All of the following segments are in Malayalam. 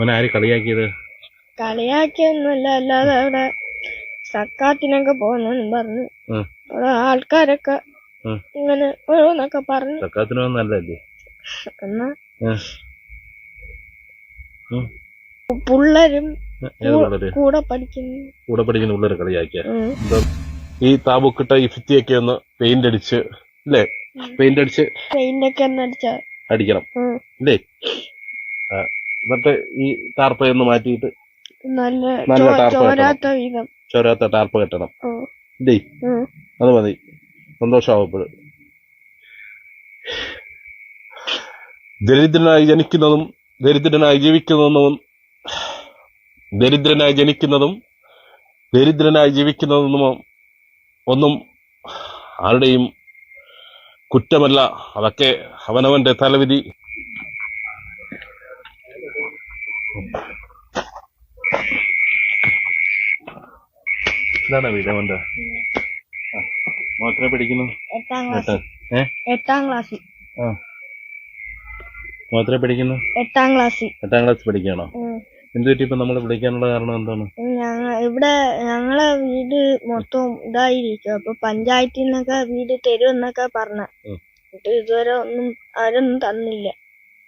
ആര് കളിയാക്കിയത്? കളിയാക്കിയൊന്നുമല്ല അല്ലാതെ അവിടെ സക്കാത്തിനൊക്കെ പോകുന്നു പറഞ്ഞു. അവിടെ ആൾക്കാരൊക്കെ ഇങ്ങനെ ഓരോന്നൊക്കെ പറഞ്ഞു. സക്കാത്തിനൊന്നും നല്ലല്ലേ എന്നാ. പിള്ളേരും കൂടെ പഠിക്കുന്നു. കൂടെ പഠിക്കുന്ന പിള്ളേർ കളിയാക്കിയ? ഈ താബുക്കിട്ട ഈ ഭിത്തിയൊക്കെ ഒന്ന് പെയിന്റ് അടിച്ച് അല്ലേ? പെയിന്റ് അടിച്ച് പെയിന്റ് ഒക്കെ ഒന്ന് അടിച്ച. അടിക്കണം. അല്ലേ? എന്നിട്ട് ഈ ടാർപ്പ് ഒന്ന് മാറ്റിയിട്ട് നല്ല ചോരാത്ത ടാർപ്പ് ചോരാത്ത ചോരാത്ത ടാർപ്പ കെട്ടണം. ഡേ അത് മതി. സന്തോഷമാവപ്പോൾ ദരിദ്രനായി ജനിക്കുന്നതും ദരിദ്രനായി ജീവിക്കുന്നതും ദരിദ്രനായി ജനിക്കുന്നതും ദരിദ്രനായി ജീവിക്കുന്നതും ഒന്നും ആരുടെയും കുറ്റമല്ല. അതൊക്കെ അവനവന്റെ തലവിധി. ഇതാണ് വീട് അവന്റെ മാത്രമേ പഠിക്കുന്നു? എട്ടാം ക്ലാസ്സിൽ. മോത്ര പഠിക്കുന്നു? എട്ടാം ക്ലാസ്സിൽ. എട്ടാം ക്ലാസ് പഠിക്കണോ എന്ത് പറ്റി ഇപ്പൊ നമ്മൾ വിളിക്കാനുള്ള കാരണം എന്താണ്? ഇവിടെ ഞങ്ങളെ വീട് മൊത്തം ഇതായിരിക്കും. അപ്പൊ പഞ്ചായത്തിൽ നിന്നൊക്കെ വീട് തരുമെന്നൊക്കെ പറഞ്ഞ. ഇതുവരെ ഒന്നും ആരൊന്നും തന്നില്ല.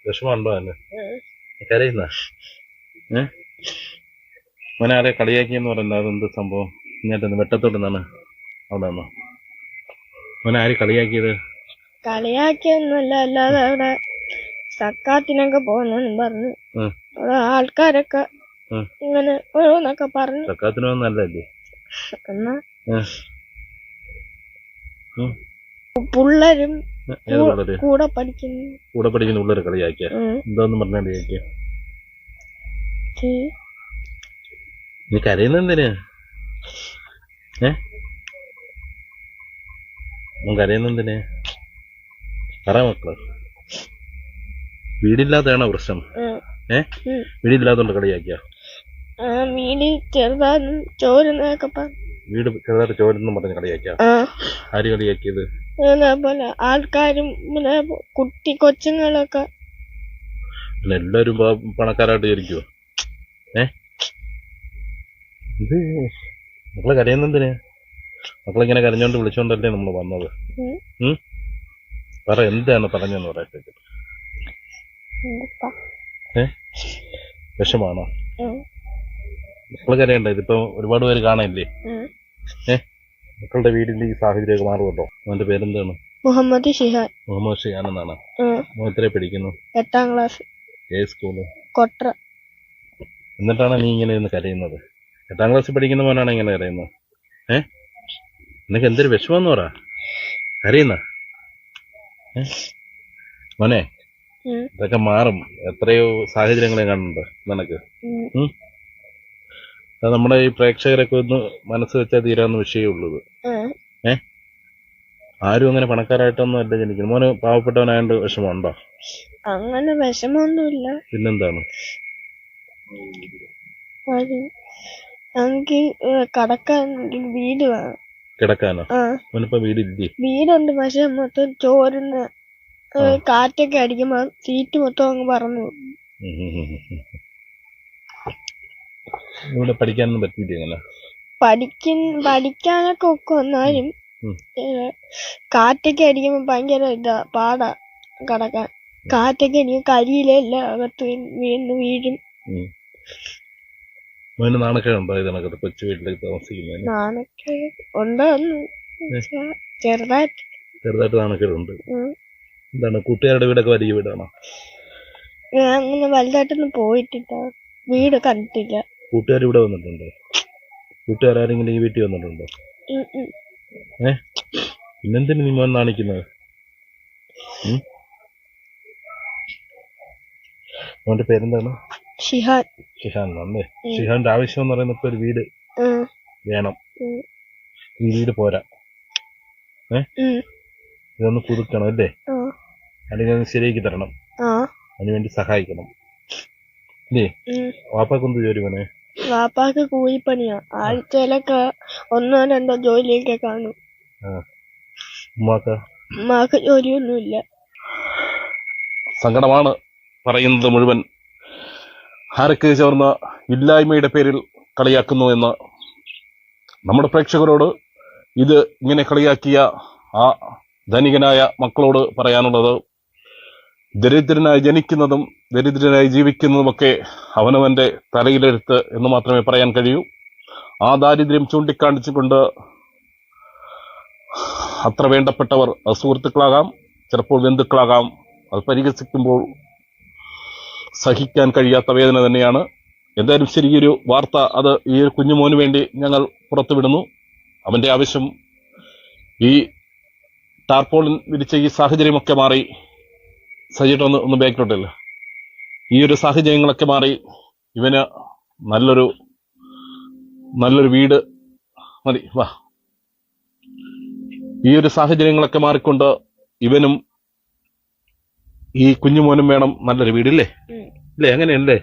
വിഷമമുണ്ടോ അല്ലേ. കരയുന്ന? ഏ? ആരെ കളിയാക്കിയെന്ന് പറയുന്നത് അതെന്ത് സംഭവം? ഇങ്ങോട്ട് വെട്ടത്തോട്ട് നിന്നാണ് അവിടെ നിന്നോ ആര് കളിയാക്കിയത്? കളിയാക്കിയൊന്നുമല്ല അല്ലാതെ അവിടെ സക്കാത്തിനൊക്കെ പോകുന്ന പറഞ്ഞു. അവിടെ ആൾക്കാരൊക്കെ ഇങ്ങനെ ഓരോന്നൊക്കെ പറഞ്ഞു. സക്കാത്തിനൊന്നും നല്ലല്ലേ എന്നാ? പിള്ളേര് കൂടെ പഠിക്കുന്നു. കൂടെ പഠിക്കുന്ന പിള്ളേര് കളിയാക്കിയ? എന്താന്ന് പറഞ്ഞാൽ കളിയാക്കിയ? ഉം. കരയുന്ന എന്തിനാ? ഏ? കരയുന്ന എന്തിനാ? പറ മക്കൾ. വീടില്ലാത്തതാണോ പ്രശ്നം? ഏ. വീടില്ലാത്തോണ്ട് കളിയാക്കിയ വീട് ചെറുതാനും ചോരുന്നതൊക്കെ വീട് ചെറുതായിട്ട് ചോരുന്നു പറഞ്ഞ് കളിയാക്കിയ ആര് കളിയാക്കിയത് അതേപോലെ ആൾക്കാരും കുട്ടി കൊച്ചുങ്ങളൊക്കെ. എല്ലാരും പണക്കാരായിട്ട് ജനിക്കുവോ ഏ? ഇത് മക്കളെ കരയുന്നെന്തിന് മക്കളിങ്ങനെ കരഞ്ഞോണ്ട് വിളിച്ചോണ്ടല്ലേ നമ്മൾ വന്നത്? പറ എന്താണ് പറഞ്ഞെന്ന്. ഏ? വിഷമാണോ. മക്കൾ കരയണ്ട ഇതിപ്പോ ഒരുപാട് പേര് കാണാനില്ലേ? ഏഹ് ഏ? മക്കളുടെ വീടിന്റെ ഈ സാഹചര്യമൊക്കെ മാറുമല്ലോ? അവന്റെ പേരെന്താണ്? മുഹമ്മദ് ഷിഹാൻ. മുഹമ്മദ് ഷിഹാൻ എന്നാണ്. മോഹത്തിലെ പഠിക്കുന്നു? എട്ടാം ക്ലാസ്. ഏത് സ്കൂൾ? കൊട്ര. എന്നിട്ടാണ് നീ ഇങ്ങനെ ഇരുന്ന് കരയുന്നത്? എട്ടാം ക്ലാസ്സിൽ പഠിക്കുന്ന മോനാണ് ഇങ്ങനെ കരയുന്നത്. ഏ? നിനക്ക് എന്തൊരു വിഷമെന്ന് പറ. കരയുന്ന? മോനെ. ഇതൊക്കെ മാറും. എത്രയോ സാഹചര്യങ്ങളെ കാണുന്നുണ്ട് നിനക്ക്. നമ്മുടെ ഈ പ്രേക്ഷകരൊക്കെ ഒന്ന് മനസ്സ് വെച്ചാൽ തീരാവുന്ന വിഷയമുള്ളത് ഉം. ഏ? ആരും അങ്ങനെ പണക്കാരായിട്ടൊന്നും അല്ല ജനിക്കുന്നത്. മോന് പാവപ്പെട്ടവനായോണ്ട് വിഷമമുണ്ടോ? അങ്ങനെ വിഷമമൊന്നുമില്ല. പിന്നെന്താണ്? അത്. ഞങ്ങക്ക് കടക്കാൻ ഒരു വീട് വേണം. കിടക്കാനോ? ആ. മോനിപ്പോ വീടില്ലേ? വീടുണ്ട് പക്ഷെ മൊത്തം ചോരുന്ന ഏ, കാറ്റൊക്കെ അടിക്കുമ്പോ സീറ്റ് മൊത്തം അങ്ങ് പറന്നു പോകും. ഉം. ഉം ഉം ഉം. ഇവിടെ പഠിക്കാനൊന്നും പറ്റിയില്ല ഇങ്ങനെ പഠിക്കൻ പഠിക്കാനൊക്കെ ഒക്കെ വന്നാലും ഉം. ഏ, കാറ്റൊക്കെ അടിക്കുമ്പോ ഭയങ്കര ഇതാ പാടാ കടക്കാൻ. കാറ്റൊക്കെ അടിക്കും കരിയിലെല്ലാം അകത്ത് വീണ് വീഴും. മോന് നാണക്കേട് ഉണ്ടോ ഇത് കണക്കത്ത് കൊച്ചു വീട്ടിലേക്ക് താമസിക്കുന്നതിന്. നാണക്കേട് ഉണ്ടോ ചെറുതായിട്ട്. ചെറുതായിട്ട് നാണക്കേടുണ്ട്. എന്താണ് കൂട്ടുകാരുടെ വീടൊക്കെ വലിയ വീടാണോ? ഞാൻ അങ്ങനെ വലുതായിട്ടൊന്നും പോയിട്ടില്ല. വീട് കണ്ടിട്ടില്ല. കൂട്ടുകാർ ഇവിടെ വന്നിട്ടുണ്ടോ? കൂട്ടുകാരെങ്കിലും ഈ വീട്ടിൽ വന്നിട്ടുണ്ടോ. ഏ? പിന്നെന്തിനു നീ മോൻ നാണിക്കുന്നത്? മോന്റെ പേരെന്താണ്? ഷിഹാൻ ഷിഹാൻ അല്ലേ. ഷിഹാന്റെ ആവശ്യം എന്ന് പറയുന്നത് ഇപ്പൊ ഒരു വീട് വേണം. ഈ വീട് പോരാ. ഉം. ഇതൊന്ന് പുതുക്കണം അല്ലേ. അല്ലെങ്കിൽ ഒന്ന് ശരിയാക്കി തരണം. അതിനുവേണ്ടി സഹായിക്കണം. അല്ലേ ഉം. വാപ്പാക്കൊന്ത് ജോലി വേണേ വാപ്പാക്ക് കൂലിപ്പണിയാ. ആഴ്ചയിലൊക്കെ ഒന്നോ രണ്ടോ ജോലിയൊക്കെ കാണും. ഉമ്മാക്ക് ജോലിയൊന്നുമില്ല. സങ്കടമാണ് പറയുന്നത് മുഴുവൻ. ആരൊക്കെ ചേർന്ന ഇല്ലായ്മയുടെ പേരിൽ കളിയാക്കുന്നു എന്ന് നമ്മുടെ പ്രേക്ഷകരോട് ഇത് ഇങ്ങനെ കളിയാക്കിയ ആ ധനികനായ മക്കളോട് പറയാനുള്ളത് ദരിദ്രനായി ജനിക്കുന്നതും ദരിദ്രനായി ജീവിക്കുന്നതുമൊക്കെ അവനവന്റെ തലയിലെടുത്ത് എന്ന് മാത്രമേ പറയാൻ കഴിയൂ. ആ ദാരിദ്ര്യം ചൂണ്ടിക്കാണിച്ചുകൊണ്ട് അത്ര വേണ്ടപ്പെട്ടവർ സുഹൃത്തുക്കളാകാം ചിലപ്പോൾ ബന്ധുക്കളാകാം. അത് പരിഹസിക്കുമ്പോൾ സഹിക്കാൻ കഴിയാത്ത വേദന തന്നെയാണ്. എന്തായാലും ശരി ഒരു വാർത്ത അത് ഈ കുഞ്ഞുമോന് വേണ്ടി ഞങ്ങൾ പുറത്തുവിടുന്നു. അവന്റെ ആവശ്യം ഈ ടാർപോളിൻ വിരിച്ച ഈ സാഹചര്യമൊക്കെ മാറി. സജിട്ടൊന്ന് ഒന്ന് ബാക്കിലോട്ടല്ല ഈ ഒരു സാഹചര്യങ്ങളൊക്കെ മാറി. ഇവന് നല്ലൊരു നല്ലൊരു വീട് മതി. വാ. ഈ ഒരു സാഹചര്യങ്ങളൊക്കെ മാറിക്കൊണ്ട് ഇവനും ഈ കുഞ്ഞുമോനും വേണം നല്ലൊരു വീടില്ലേ അല്ലേ ഇല്ലേ? അങ്ങനെയല്ലേ